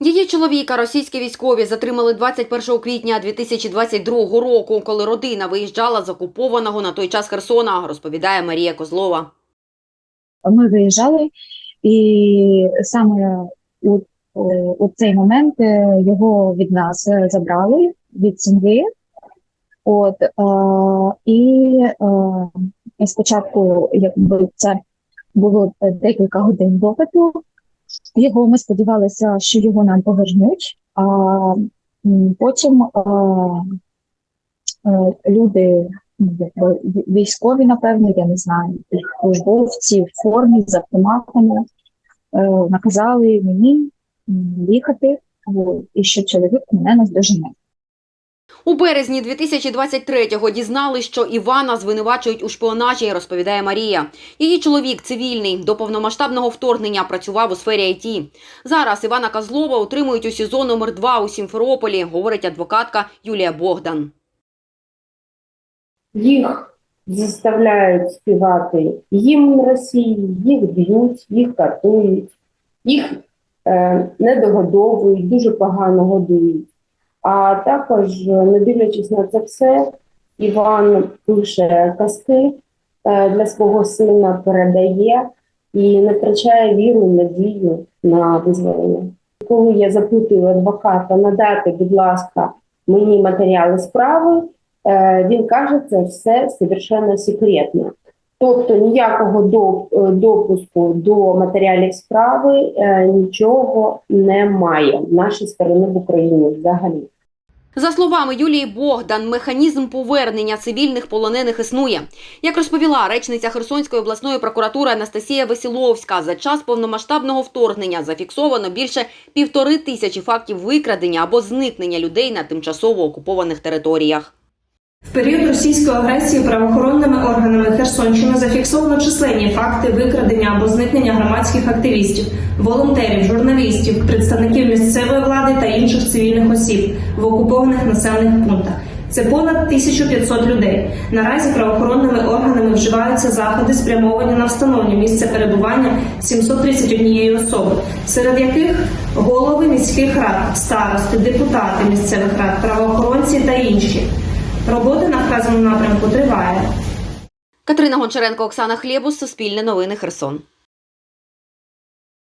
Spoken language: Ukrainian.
Її чоловіка російські військові затримали 21 квітня 2022 року, коли родина виїжджала з окупованого на той час Херсона, розповідає Марія Козлова. Ми виїжджали, і саме у, у цей момент е, його від нас е, забрали від сім'ї. От, е, і спочатку, якби це було декілька годин допиту, його ми сподівалися, що його нам повернуть, а потім е, е, люди ну, військові, напевно, я не знаю, службовці в формі з автоматами е, наказали мені їхати, і що чоловік мене наздожене. У березні 2023-го дізнали, що Івана звинувачують у шпіонажі, розповідає Марія. Її чоловік цивільний до повномасштабного вторгнення працював у сфері ІТ. Зараз Івана Козлова утримують у СІЗО номер 2 у Сімферополі, говорить адвокатка Юлія Богдан. Їх заставляють співати гімн Росії, їх б'ють, їх катують, їх е, не догодовують, дуже погано годують. А також, не дивлячись на це все, Іван пише казки е, для свого сина, передає і не втрачає віру, надію на визволення. Коли я запитую адвоката надати, будь ласка, мені матеріали справи, Е, він каже, це все совершенно секретно. Тобто ніякого е, допуску до матеріалів справи нічого немає в нашій сторони в Україні взагалі. За словами Юлії Богдан, механізм повернення цивільних полонених існує. Як розповіла речниця Херсонської обласної прокуратури Анастасія Весіловська, за час повномасштабного вторгнення зафіксовано більше півтори тисячі фактів викрадення або зникнення людей на тимчасово окупованих територіях. В період російської агресії правоохоронними органами Херсонщини зафіксовано численні факти викрадення або зникнення громадських активістів, волонтерів, журналістів, представників місцевої влади та інших цивільних осіб в окупованих населених пунктах. Це понад 1500 людей. Наразі правоохоронними органами вживаються заходи, спрямовані на встановлення місця перебування 731 особи, серед яких голови міських рад, старости, депутати місцевих рад, правоохоронці та інші. Робота на вказаному напрямку триває. Катерина Гончаренко, Оксана Хлєбус, Суспільне новини Херсон.